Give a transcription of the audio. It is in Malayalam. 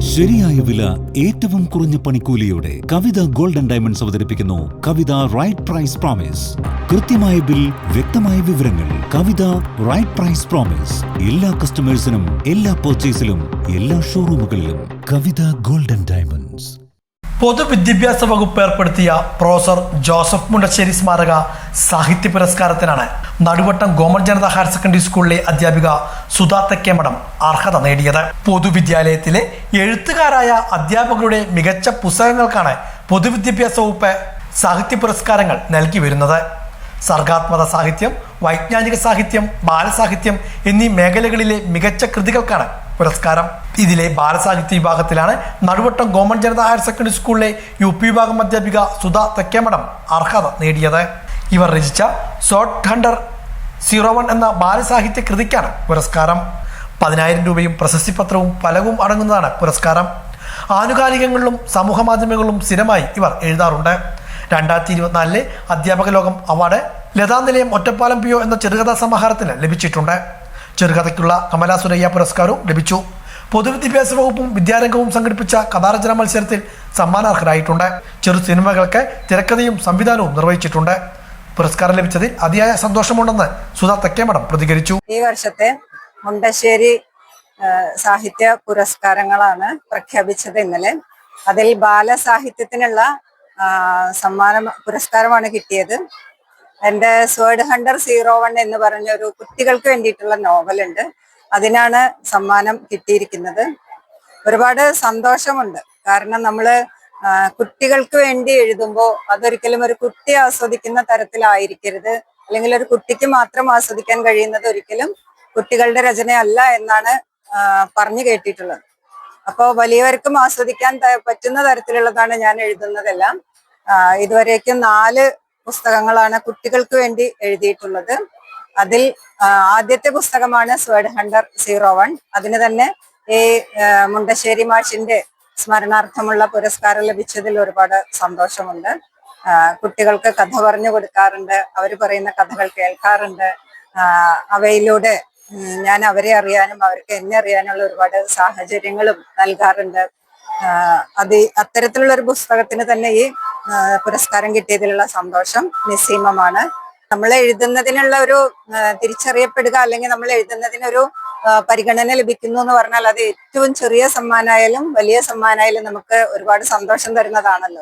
ശരിയായ വില ഏറ്റവും കുറഞ്ഞ പണിക്കൂലിയോടെ കവിത ഗോൾഡൻ ഡയമണ്ട്സ് അവതരിപ്പിക്കുന്നു കവിത റൈറ്റ് പ്രൈസ് പ്രോമിസ്. കൃത്യമായ ബിൽ വ്യക്തമായ വിവരങ്ങൾ. Kavitha right price promise. എല്ലാ കസ്റ്റമേഴ്സിനും എല്ലാ പർച്ചേസിലും എല്ലാ ഷോറൂമുകളിലും കവിത ഗോൾഡൻ ഡയമണ്ട്സ്. പൊതുവിദ്യാഭ്യാസ വകുപ്പ് ഏർപ്പെടുത്തിയ പ്രൊഫസർ ജോസഫ് മുണ്ടശ്ശേരി സ്മാരക സാഹിത്യ പുരസ്കാരത്തിനാണ് Naduvattom government Janatha higher secondary സ്കൂളിലെ അധ്യാപിക സുധാ തെക്കേമഠം അർഹത നേടിയത്. പൊതുവിദ്യാലയത്തിലെ എഴുത്തുകാരായ അധ്യാപകരുടെ മികച്ച പുസ്തകങ്ങൾക്കാണ് പൊതുവിദ്യാഭ്യാസ വകുപ്പ് സാഹിത്യ പുരസ്കാരങ്ങൾ നൽകി വരുന്നത്. സർഗാത്മക സാഹിത്യം വൈജ്ഞാനിക സാഹിത്യം ബാലസാഹിത്യം എന്നീ മേഖലകളിലെ മികച്ച കൃതികൾക്കാണ് പുരസ്കാരം. ഇതിലെ ബാലസാഹിത്യ വിഭാഗത്തിലാണ് Naduvattom government Janatha higher secondary സ്കൂളിലെ യു പി വിഭാഗം അധ്യാപിക സുധ തെക്കേമഠം അർഹത നേടിയത്. ഇവർ രചിച്ച സോട്ട് ഹണ്ടർ സീറോ വൺ എന്ന ബാലസാഹിത്യ കൃതിക്കാണ് പുരസ്കാരം. പതിനായിരം രൂപയും പ്രശസ്തി പത്രവും ഫലവും അടങ്ങുന്നതാണ് പുരസ്കാരം. ആനുകാലികങ്ങളിലും സമൂഹ മാധ്യമങ്ങളിലും സ്ഥിരമായി ഇവർ എഴുതാറുണ്ട്. രണ്ടായിരത്തി ഇരുപത്തിനാലിലെ അധ്യാപക ലോകം അവാർഡ് ലതാ നിലയം ഒറ്റപ്പാലം പിയോ എന്ന ചെറുകഥാ സമാഹാരത്തിന് ലഭിച്ചിട്ടുണ്ട്. ചെറുകഥയ്ക്കുള്ള കമലാ സുരയ്യ പുരസ്കാരവും ലഭിച്ചു. പൊതുവിദ്യാഭ്യാസ വകുപ്പും വിദ്യാരംഗവും സംഘടിപ്പിച്ച കഥാരചന മത്സരത്തിൽ സമ്മാനാർഹരായിട്ടുണ്ട്. ചെറു സിനിമകൾക്ക് തിരക്കഥയും സംവിധാനവും നിർവഹിച്ചിട്ടുണ്ട്. പുരസ്കാരം ലഭിച്ചതിൽ അതിയായ സന്തോഷമുണ്ടെന്ന് സുധാ തെക്കേമഠം പ്രതികരിച്ചു. ഈ വർഷത്തെ മുണ്ടശ്ശേരി സാഹിത്യ പുരസ്കാരങ്ങളാണ് പ്രഖ്യാപിച്ചത് ഇന്നലെ. അതിൽ ബാലസാഹിത്യത്തിനുള്ള സമ്മാനം പുരസ്കാരമാണ് കിട്ടിയത്. എന്റെ സ്വേഡ് ഹണ്ടർ സീറോ വൺ എന്ന് പറഞ്ഞ ഒരു കുട്ടികൾക്ക് വേണ്ടിയിട്ടുള്ള നോവലുണ്ട്. അതിനാണ് സമ്മാനം കിട്ടിയിരിക്കുന്നത്. ഒരുപാട് സന്തോഷമുണ്ട്. കാരണം നമ്മൾ കുട്ടികൾക്ക് വേണ്ടി എഴുതുമ്പോൾ അതൊരിക്കലും ഒരു കുട്ടി ആസ്വദിക്കുന്ന തരത്തിലായിരിക്കരുത്. അല്ലെങ്കിൽ ഒരു കുട്ടിക്ക് മാത്രം ആസ്വദിക്കാൻ കഴിയുന്നത് ഒരിക്കലും കുട്ടികളുടെ രചനയല്ല എന്നാണ് പറഞ്ഞു കേട്ടിട്ടുള്ളത്. അപ്പോൾ വലിയവർക്കും ആസ്വദിക്കാൻ പറ്റുന്ന തരത്തിലുള്ളതാണ് ഞാൻ എഴുതുന്നതെല്ലാം. ഇതുവരേക്കും നാല് പുസ്തകങ്ങളാണ് കുട്ടികൾക്ക് വേണ്ടി എഴുതിയിട്ടുള്ളത്. അതിൽ ആദ്യത്തെ പുസ്തകമാണ് സ്വേഡ് ഹണ്ടർ സീറോ വൺ അതിന് തന്നെ ഈ മുണ്ടശ്ശേരി മാഷിന്റെ സ്മരണാർത്ഥമുള്ള പുരസ്കാരം ലഭിച്ചതിൽ ഒരുപാട് സന്തോഷമുണ്ട്. കുട്ടികൾക്ക് കഥ പറഞ്ഞു കൊടുക്കാറുണ്ട്. അവർ പറയുന്ന കഥകൾ കേൾക്കാറുണ്ട്. അവയിലൂടെ ഞാൻ അവരെ അറിയാനും അവർക്ക് എന്നെ അറിയാനുള്ള ഒരുപാട് സാഹചര്യങ്ങളും നൽകാറുണ്ട്. അത് അത്തരത്തിലുള്ള ഒരു പുസ്തകത്തിന് തന്നെ ഈ പുരസ്കാരം കിട്ടിയതിലുള്ള സന്തോഷം നിസ്സീമമാണ്. നമ്മൾ എഴുതുന്നതിനുള്ള ഒരു തിരിച്ചറിയപ്പെടുക അല്ലെങ്കിൽ നമ്മൾ എഴുതുന്നതിനൊരു പരിഗണന ലഭിക്കുന്നു എന്ന് പറഞ്ഞാൽ അത് ഏറ്റവും ചെറിയ സമ്മാനമായാലും വലിയ സമ്മാനമായാലും നമുക്ക് ഒരുപാട് സന്തോഷം തരുന്നതാണല്ലോ.